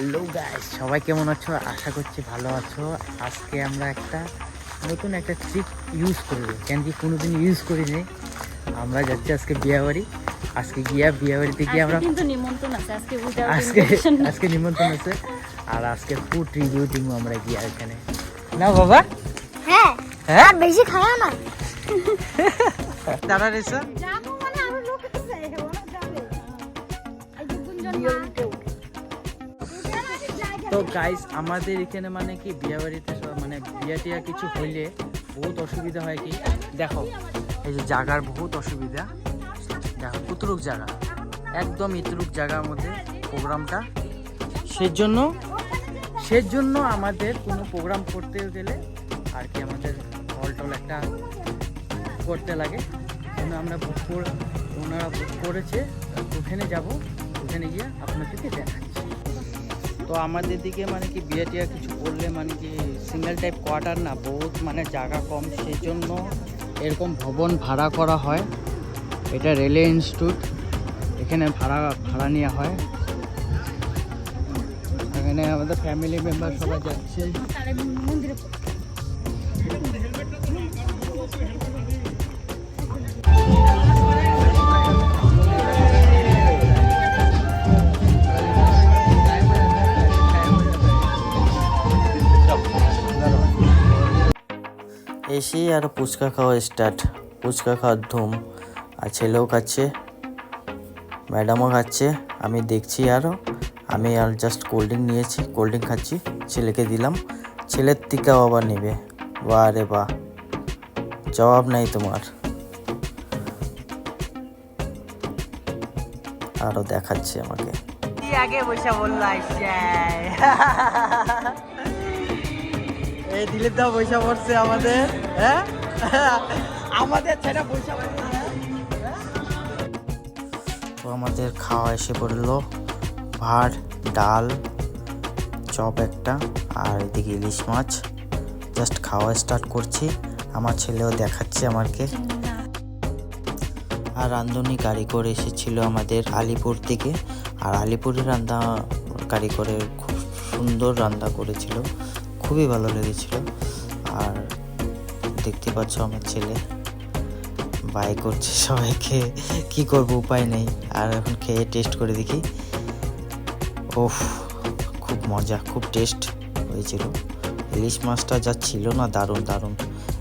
Hello guys সবাই কেমন আছো? আশা করছি ভালো আছো। আজকে আমরা একটা নতুন একটা ট্রিক ইউজ করব। কেন কি কোনোদিন ইউজ করিনি। আমরা যাচ্ছি আজকে বিয়া বাড়ি আজকে গিয়া বিয়া বাড়িতে গিয়ে আমরা কিন্তু নিমন্ত্রণ আছে। আজকে আজকে আজকে নিমন্ত্রণ আছে। আর আজকে ফুড রিভিউ দিব আমরা গিয়া এখানে। না বাবা? হ্যাঁ। হ্যাঁ? বেশি খায় না। দাঁড়া রেসা যাব মানে আরও লোক আছে ওরা যাবে। এই যে গুঞ্জন তো গাইস আমাদের এখানে মানে কি বিয়া বাড়িতে মানে বিয়া টিয়া কিছু হইলে বহুত অসুবিধা হয় কি? দেখো, এই যে জায়গার বহুত অসুবিধা। দেখো কতটুক জায়গা একদম ইতরুক জায়গার মধ্যে প্রোগ্রামটা। সেজন্য সেজন্য আমাদের কোনো প্রোগ্রাম করতে গেলে আর কি আমাদের হল টল একটা করতে লাগে। আমরা বুক করে, ওনারা বুক করেছে, ওখানে যাব, ওখানে গিয়ে আপনাদেরকে দেখাচ্ছি। তো আমাদের দিকে মানে কি বিয়ে টিয়া কিছু করলে মানে কি সিঙ্গেল টাইপ কোয়ার্টার না বহুত মানে জায়গা কম। সেই জন্য এরকম ভবন ভাড়া করা হয়। এটা রেলওয়ে ইনস্টিটিউট এখানে ভাড়া ভাড়া নেওয়া হয়। এখানে আমাদের ফ্যামিলি মেম্বার সবাই যাচ্ছে। এসেই আর ফুচকা খাওয়া স্টার্ট ফুচকা খাওয়ার ধুম। আর ছেলেও খাচ্ছে। ম্যাডামও খাচ্ছে। আমি দেখছি আরও আমি আর জাস্ট কোল্ড ড্রিঙ্ক নিয়েছি। কোল্ড ড্রিঙ্ক খাচ্ছি। ছেলেকে দিলাম। ছেলের থেকেও আবার নেবে। বা রে বা জবাব নাই তোমার। আরও দেখাচ্ছে আমাকে। আগে বসে বলল এই দিলীপ দা বৈশা পড়ছে আমাদের হ্যাঁ? আমাদের ছেলে বৈশা তো আমাদের খাওয়া এসে পড়ল। ভাত, ডাল, চপ একটা, আর এদিকে ইলিশ মাছ। জাস্ট খাওয়া স্টার্ট করছি। আমার ছেলেও দেখাচ্ছে আমাকে। আর রান্ধনি কারিগর এসেছিল আমাদের আলিপুর থেকে আর আলিপুরের রান্না কারিগরে খুব সুন্দর রান্না করেছিল। খুবই ভালো লেগেছিল। আর দেখতে পাচ্ছ আমার ছেলে। বাই করছে সবাইকে। কি করব, উপায় নেই। আর এখন খেয়ে টেস্ট করে দেখি। ওফ, খুব মজা, খুব টেস্ট হয়েছিল। ইলিশ মাছটা যা ছিল না, দারুণ দারুণ।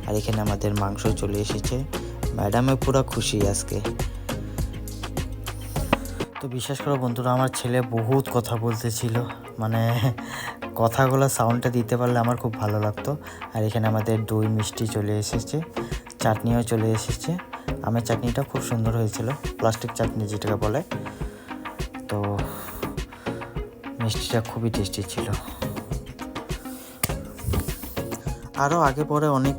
আর এখানে আমাদের মাংস চলে এসেছে। ম্যাডামে পুরো খুশি আজকে। তো বিশ্বাস করো বন্ধুরা, আমার ছেলে বহুত কথা বলতেছিল। মানে কথাগুলো সাউন্ডটা দিতে পারলে আমার খুব ভালো লাগতো। আর এখানে আমাদের দই মিষ্টি চলে এসেছে, চাটনিও চলে এসেছে। আমের চাটনিটা খুব সুন্দর হয়েছিল প্লাস্টিক চাটনি যেটাকে বলে। তো মিষ্টিটা খুবই টেস্টি ছিল। আরও আগে পরে অনেক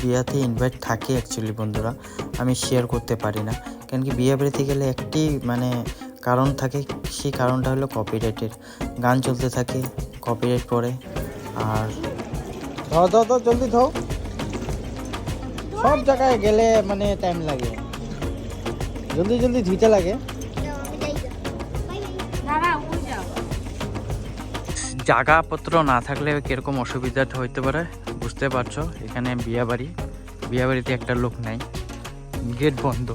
বিয়াতে ইনভাইট থাকে অ্যাকচুয়ালি বন্ধুরা, আমি শেয়ার করতে পারি না। কেন কি বিয়ে বাড়িতে গেলে একটি মানে কারণ থাকে সেই কারণটা হলো কপিরাইটের গান চলতে থাকে কপিরাইট পড়ে আর ধর ধর ধর জলদি ধো সব জায়গায় গেলে মানে টাইম লাগে। জলদি জলদি ধুইতে লাগে। দাঁড়া, ওই যাও। জায়গাপত্র না থাকলে কীরকম অসুবিধা হইতে পারে বুঝতে পারছ? এখানে বিয়া বাড়ি বিয়া বাড়িতে একটা লোক নাই গেট বন্ধ।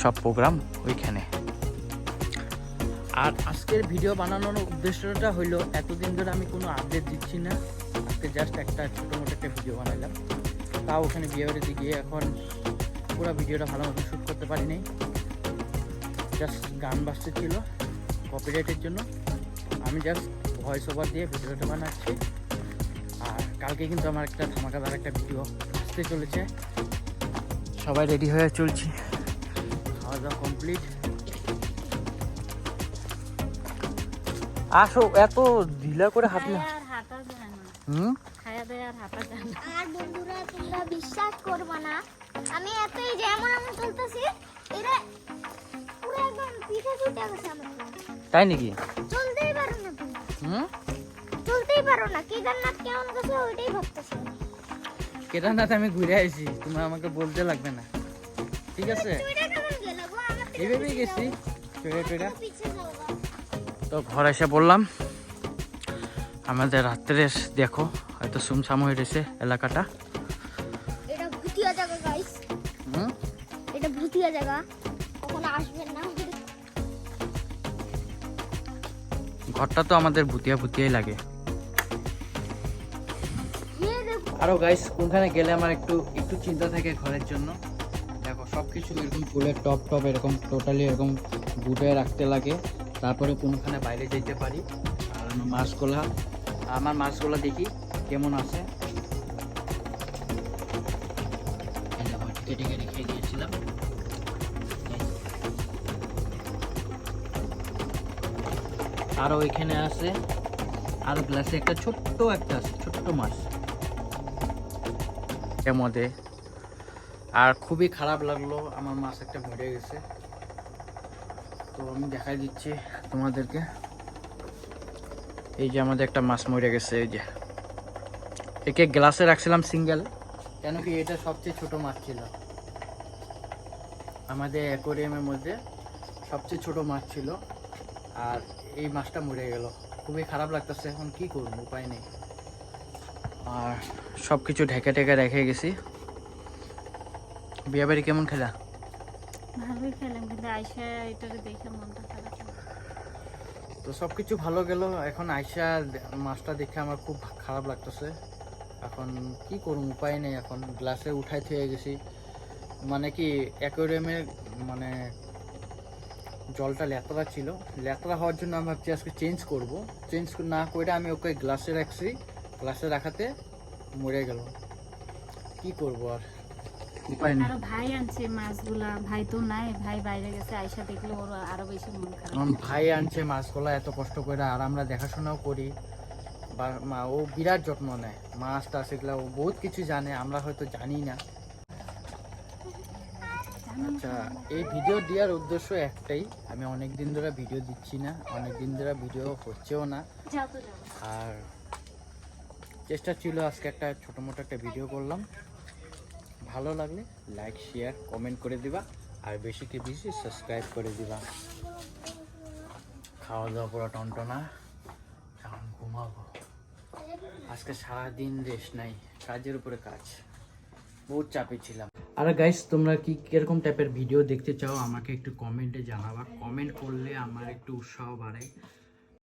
সব প্রোগ্রাম ওইখানে। আর আজকের ভিডিও বানানোর উদ্দেশ্যটা হইল এতদিন ধরে আমি কোনো আপডেট দিচ্ছি না। আজকে জাস্ট একটা ছোটো মোটো একটা ভিডিও বানাইলাম। তাও ওখানে বিয়ে বাড়িতে গিয়ে এখন পুরো ভিডিওটা ভালো মতো শ্যুট করতে পারিনি জাস্ট গান বাজতে ছিল কপিরাইটের জন্য। আমি জাস্ট ভয়েস ওভার দিয়ে ভিডিওটা বানাচ্ছি। আর কালকে কিন্তু আমার একটা ধামাকাদার একটা ভিডিও আসতে চলেছে। সবাই রেডি হয়ে চলছি। খাওয়া দাওয়া কমপ্লিট আসো এত ঢিলা করে হাত না হাঁটা যায় না। হুম? আর হাঁটা যায় না। আর বন্ধুরা তোমরা বিশ্বাস করবে না আমি এতই যেমন আমি চলতেছি এটা পুরো একদম পিঠে ছুটে গেছে আমার তাই নাকি? চলতেই পারো না হুম? চলতেই পারো না কেদারনাথ কেমন গেছে ওইটাই ভাবতেছি। কেদারনাথ আমি ঘুরে আসি তুমি আমাকে বলতে লাগবে না। ঠিক আছে? ওইটা কেমন গেল গো? আমার থেকে এইভাবেই গেছি। যাও গো। তো ঘর এসে বললাম আমাদের রাত্রে দেখো হয়তো সুমসাম হয়ে রয়েছে এলাকাটা। এটা ভুতিয়া জায়গা গাইস হুম? এটা ভুতিয়া জায়গা। কখনো আসবেন না। ঘরটা তো আমাদের ভুতিয়া ভুতিয়াই লাগে। গিয়ে আরও গাইস কোনখানে গেলে আমার একটু একটু চিন্তা থাকে ঘরের জন্য। দেখো সব কিছু এরকম ফুলের টপ টপ এরকম টোটালি এরকম গুটে রাখতে লাগে। তারপরে কোনখানে বাইরে যেতে পারি। মাছগুলা, আমার মাছগুলা দেখি কেমন আছে। কেটে রেখে দিয়েছিলাম আরও এখানে আছে, আর গ্লাসে একটা ছোট্ট একটা আছে, ছোট্ট মাছ। এর মধ্যে। আর খুবই খারাপ লাগল, আমার মাছ একটা মরে গেছে। তো আমি দেখাই দিচ্ছি তোমাদেরকে। এই যে আমাদের একটা মাছ মরে গেছে, এই যে। একে গ্লাসে রাখছিলাম সিঙ্গেল কেন কি এটা সবচেয়ে ছোট মাছ ছিল। আমাদের অ্যাকোরিয়ামের মধ্যে সবচেয়ে ছোট মাছ ছিল, আর এই মাছটা মরে গেল। খুবই খারাপ লাগতেছে, এখন কি করব, উপায় নেই। আর সব কিছু ঢেকে ঢেকে রেখে গেছি। বিয়ে বাড়ি কেমন খেলা? ভালোই খেলাম, কিন্তু এটারে দেখে মনটা খারাপ তো সব কিছু ভালো গেল। এখন আইসা মাছটা দেখে আমার খুব খারাপ লাগতেছে। এখন কি করুম, উপায় নেই এখন। গ্লাসে উঠাই থয়ে গেছি। মানে কি অ্যাকোরিয়ামের মানে জলটা ল্যাতরা ছিল। ল্যাতরা হওয়ার জন্য আমি ভাবছি আজকে চেঞ্জ করব। চেঞ্জ না করে আমি ওকে গ্লাসে রাখছি। গ্লাসে রাখাতে মরে গেল কি করব আর? উপায় নেই আরও ভাই আনছে মাছগুলা ভাই তো নাই ভাই বাইরে গেছে আইসা দেখলে ওর আরও বেশি মন খারাপ। ভাই আনছে মাছগুলো এত কষ্ট করে আর আমরা দেখাশোনাও করি। মা ও বিরাট যত্ন নেয় মাছ টাছ এগুলো ও বহুত কিছু জানে আমরা হয়তো জানি না। আচ্ছা এই ভিডিও দেওয়ার উদ্দেশ্য একটাই আমি অনেক দিন ধরে ভিডিও দিচ্ছি না অনেক দিন ধরে ভিডিও হচ্ছেও না। আর চেষ্টা ছিল আজকে একটা ছোটো মোটো একটা ভিডিও করলাম। ভালো লাগলে লাইক শেয়ার কমেন্ট করে দিবা। আর বেশি কি বেশি সাবস্ক্রাইব করে দিবা। খাওয়া দাওয়া পুরো টনটনা। এখন ঘুমাবো। আজকে সারাদিন রেস্ট নাই, কাজের উপরে কাজ। বহুত চাপে ছিলাম। আর গাইস তোমরা কি কীরকম টাইপের ভিডিও দেখতে চাও, আমাকে একটু কমেন্টে জানাবা। কমেন্ট করলে আমার একটু উৎসাহ বাড়ে।